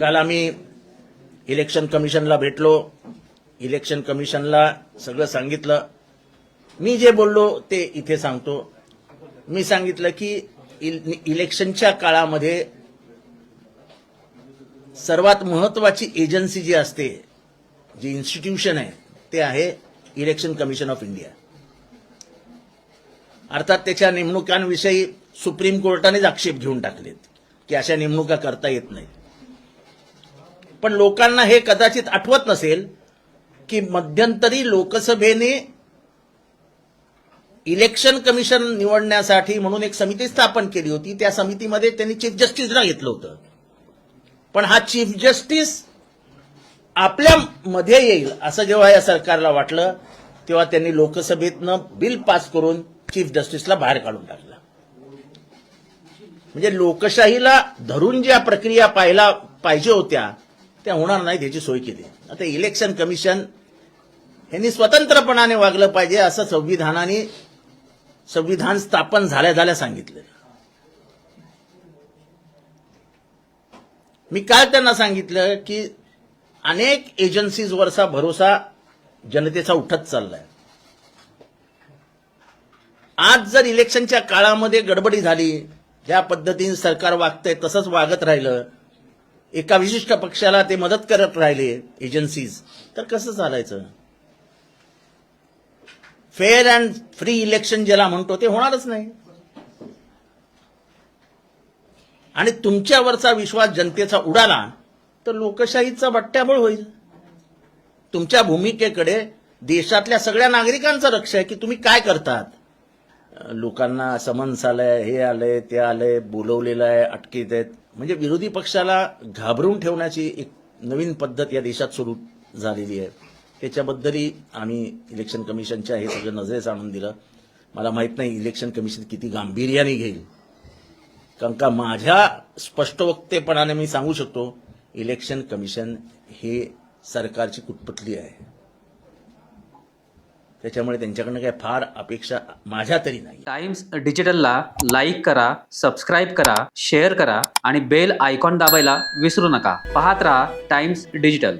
काल आम्ही इलेक्शन कमिशनला भेटलो. इलेक्शन कमिशनला सगळं सांगितलं. मी जे बोललो ते इथे सांगतो. मी सांगितलं की इल- इलेक्शनच्या काळामध्ये सर्वात महत्वाची एजन्सी जी असते जी इन्स्टिट्यूशन आहे ते आहे इलेक्शन कमिशन ऑफ इंडिया अर्थात त्याच्या नेमणुकांविषयी सुप्रीम कोर्टानेच आक्षेप घेऊन टाकलेत की अशा नेमणुका करता येत नाहीत. पण लोकांना हे कदाचित आठवत नसेल की मध्यंतरी लोकसभेने इलेक्शन कमिशन निवडण्यासाठी म्हणून एक समिती स्थापन केली होती. त्या समितीमध्ये त्यांनी चीफ जस्टिसला घेतलं होतं. पण हा चीफ जस्टिस आपल्या मध्ये येईल असं जेव्हा या सरकारला वाटलं तेव्हा त्यांनी लोकसभेतनं बिल पास करून चीफ जस्टिसला बाहेर काढून टाकलं. म्हणजे लोकशाहीला धरून ज्या प्रक्रिया पाहायला पाहिजे होत्या त्या होणार नाहीत याची सोय केली. आता इलेक्शन कमिशन यांनी स्वतंत्रपणाने वागलं पाहिजे असं संविधानाने संविधान स्थापन झाल्या झाल्या सांगितलं. मी काय त्यांना सांगितलं की अनेक एजन्सीजवरचा भरोसा जनतेचा उठत चाललाय. आज जर इलेक्शनच्या काळामध्ये गडबडी झाली ज्या पद्धतीने सरकार वागतंय तसंच वागत राहिलं एका विशिष्ट पक्षाला ते मदत करत राहिले एजन्सीज तर कसं चालायचं? फेअर अँड फ्री इलेक्शन ज्याला म्हणतो ते होणारच नाही. आणि तुमच्यावरचा विश्वास जनतेचा उडाला तर लोकशाहीचा बट्ट्याबळ होईल. तुमच्या भूमिकेकडे देशातल्या सगळ्या नागरिकांचं लक्ष आहे की तुम्ही काय करतात. लोकांना समन्स आलंय हे आलंय ते आलंय बोलवलेलं आहे अटकेत आहेत. म्हणजे विरोधी पक्षाला घाबरून ठेवण्याची एक नवीन पद्धत या देशात सुरू झालेली आहे. त्याच्याबद्दलही आम्ही इलेक्शन कमिशनच्या हे सगळं नजरेस आणून दिलं. मला माहीत नाही इलेक्शन कमिशन किती गांभीर्याने घेईल. कारण का माझ्या स्पष्ट वक्तेपणाने मी सांगू शकतो इलेक्शन कमिशन हे सरकारची कुटपटली आहे. त्याच्यामुळे त्यांच्याकडनं काही फार अपेक्षा माझ्या तरी नाही. टाइम्स डिजिटलला लाईक करा सबस्क्राईब करा शेअर करा आणि बेल आयकॉन दाबायला विसरू नका. पाहत राहा टाइम्स डिजिटल.